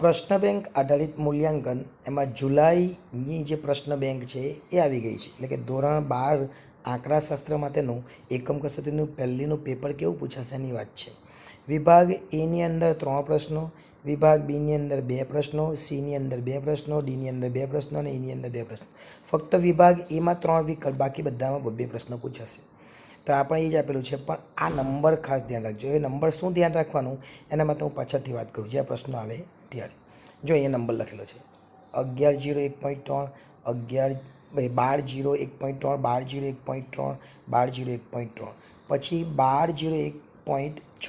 પ્રશ્ન બેંક આધારિત મૂલ્યાંકન, એમાં જુલાઈની જે પ્રશ્ન બેંક છે એ આવી ગઈ છે. એટલે કે ધોરણ બાર આંકડાશાસ્ત્ર માટેનું એકમ કસોટીનું પહેલીનું પેપર કેવું પૂછાશે એની વાત છે. વિભાગ એની અંદર ત્રણ પ્રશ્નો, વિભાગ બીની અંદર બે પ્રશ્નો, સીની અંદર બે પ્રશ્નો, ડીની અંદર બે પ્રશ્નો અને એની અંદર બે પ્રશ્નો. ફક્ત વિભાગ એમાં ત્રણ વિકલ્પ, બાકી બધામાં બે પ્રશ્નો પૂછાશે. તો આપણે એ જ આપેલું છે, પણ આ નંબર ખાસ ધ્યાન રાખજો. એ નંબર શું ધ્યાન રાખવાનું એના માટે હું પાછળથી વાત કરું જે આ પ્રશ્નો આવે ત્યારે જો અહીંયા નંબર લખેલો છે અગિયાર જીરો એક પોઈન્ટ ત્રણ અગિયાર બાર જીરો એક પોઈન્ટ ત્રણ બાર જીરો એક પોઈન્ટ ત્રણ બાર જીરો એક પોઈન્ટ ત્રણ પછી બાર જીરો એક પોઈન્ટ છ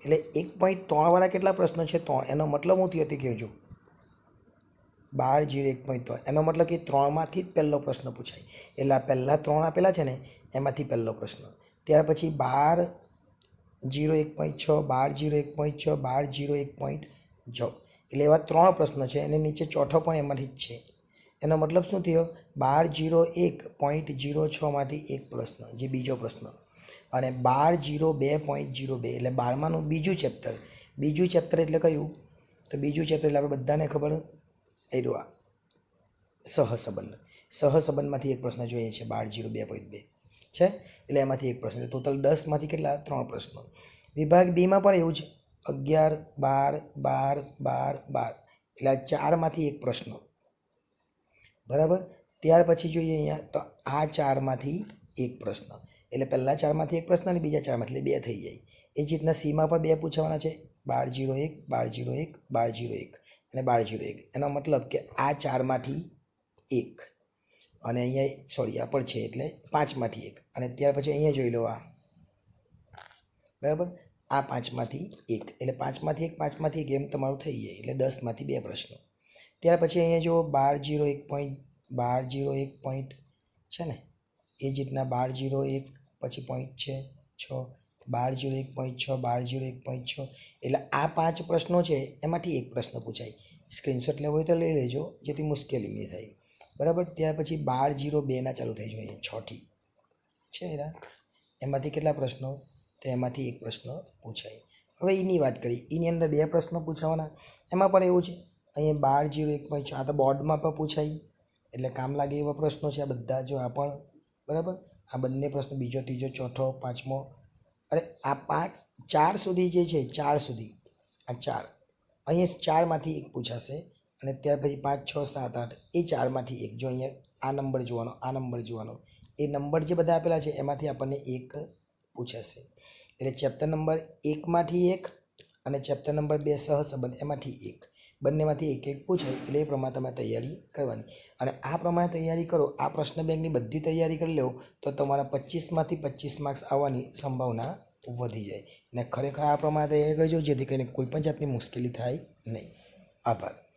એટલે એક પોઈન્ટ ત્રણવાળા કેટલા પ્રશ્નો છે ત્રણ એનો મતલબ હું ત્યાંથી કહેજો બાર જીરો એક પોઈન્ટ ત્રણ એનો મતલબ કે ત્રણમાંથી જ પહેલો પ્રશ્ન પૂછાય એટલે આ પહેલાં ત્રણ આપેલા છે ને એમાંથી પહેલો પ્રશ્ન ત્યાર પછી બાર જીરો એક પોઈન્ટ છ બાર જીરો એક પોઈન્ટ છ બાર જીરો એક પોઈન્ટ છ એટલે એવા ત્રણ પ્રશ્ન છે અને નીચે ચોથો પણ એમાંથી જ છે. એનો મતલબ શું થયો? બાર જીરો એક પોઈન્ટ જીરો છમાંથી એક પ્રશ્ન, જે બીજો પ્રશ્ન. અને બાર જીરો બે પોઈન્ટ જીરો બે, એટલે બારમાનું બીજું ચેપ્ટર બીજું ચેપ્ટર એટલે કયું? તો બીજું ચેપ્ટર એટલે આપણે બધાને ખબર એ રહ્યું આ. સહસંબંધ. સહસંબંધમાંથી એક પ્રશ્ન જોઈએ છે, બાર જીરો બે પોઈન્ટ બે. છે? એટલે એમાંથી એક પ્રશ્ન ટોટલ દસમાંથી કેટલા? ત્રણ પ્રશ્નો. વિભાગ બીમાં પણ એવું છે અગિયાર, બાર બાર બાર બાર. એટલે આ ચારમાંથી એક પ્રશ્ન. બરાબર? ત્યાર પછી જોઈએ અહીંયા તો આ ચારમાંથી એક પ્રશ્ન. એટલે પહેલાં ચારમાંથી એક પ્રશ્ન અને બીજા ચારમાંથી. બે થઈ જાય. એ જ રીતના સીમાં પણ બે પૂછવાના છે. બાર જીરો એક, બાર જીરો એક, બાર જીરો એક અને બાર જીરો એક. એનો મતલબ કે આ ચારમાંથી એક. અને અહીંયા સોરી, આ પણ છે એટલે પાંચમાંથી એક. અને ત્યાર પછી અહીંયા જોઈ લો આ. બરાબર? આ પાંચમાંથી એક. એટલે પાંચમાંથી એક પાંચમાંથી એક એમ તમારું થઈ જાય. એટલે દસમાંથી બે પ્રશ્નો. ત્યાર પછી અહીંયા જુઓ, બાર જીરો એક પોઈન્ટ બાર જીરો એક પોઈન્ટ છે ને? એ જ રીતના બાર જીરો એક પછી પોઈન્ટ છે છ. બાર જીરો એક પોઈન્ટ છ, બાર જીરો એક પોઈન્ટ છ. એટલે આ પાંચ પ્રશ્નો છે, એમાંથી એક પ્રશ્ન પૂછાય. સ્ક્રીનશોટ લેવો હોય તો લઈ લેજો, જેથી મુશ્કેલી નહીં થાય. બરાબર? ત્યાર પછી બાર જીરો બેના ચાલુ થઈ જોઈએ છથી છે એના એમાંથી કેટલા પ્રશ્નો? તો એમાંથી એક પ્રશ્ન પૂછાય. હવે એની વાત કરી એની અંદર બે પ્રશ્નો પૂછાવાના. એમાં પણ એવું છે. અહીંયા બાર જીરો એક પોઈન્ટ છ. આ તો બોર્ડમાં પણ પૂછાય. એટલે કામ લાગે એવા પ્રશ્નો છે. આ બધા જો આ પણ, બરાબર? આ બંને પ્રશ્નો, બીજો, ત્રીજો, ચોથો, પાંચમો. અરે, આ પાંચ, ચાર સુધી જે છે, ચાર સુધી. આ ચાર. અહીંયા ચારમાંથી એક પૂછાશે. અને ત્યાર પછી પાંચ, છ, સાત, આઠ. એ ચારમાંથી એક. જો અહીંયા આ નંબર જોવાનો, આ નંબર જોવાનો. એ નંબર જે બધા આપેલા છે, એમાંથી આપણને એક પૂછાશે. એટલે ચેપ્ટર નંબર એકમાંથી એક અને ચેપ્ટર નંબર બે સહસંબંધ, એમાંથી એક. બંનેમાંથી એક એક પૂછાય એટલે એ પ્રમાણે તમે તૈયારી કરવાની. અને આ પ્રમાણે તૈયારી કરો, આ પ્રશ્ન બેંકની બધી તૈયારી કરી લો, તો તમારા પચીસમાંથી પચીસ માર્ક્સ આવવાની સંભાવના વધી જાય. અને ખરેખર આ પ્રમાણે તૈયારી કરજો, જેથી કરીને કોઈપણ જાતની મુશ્કેલી થાય નહીં. આભાર.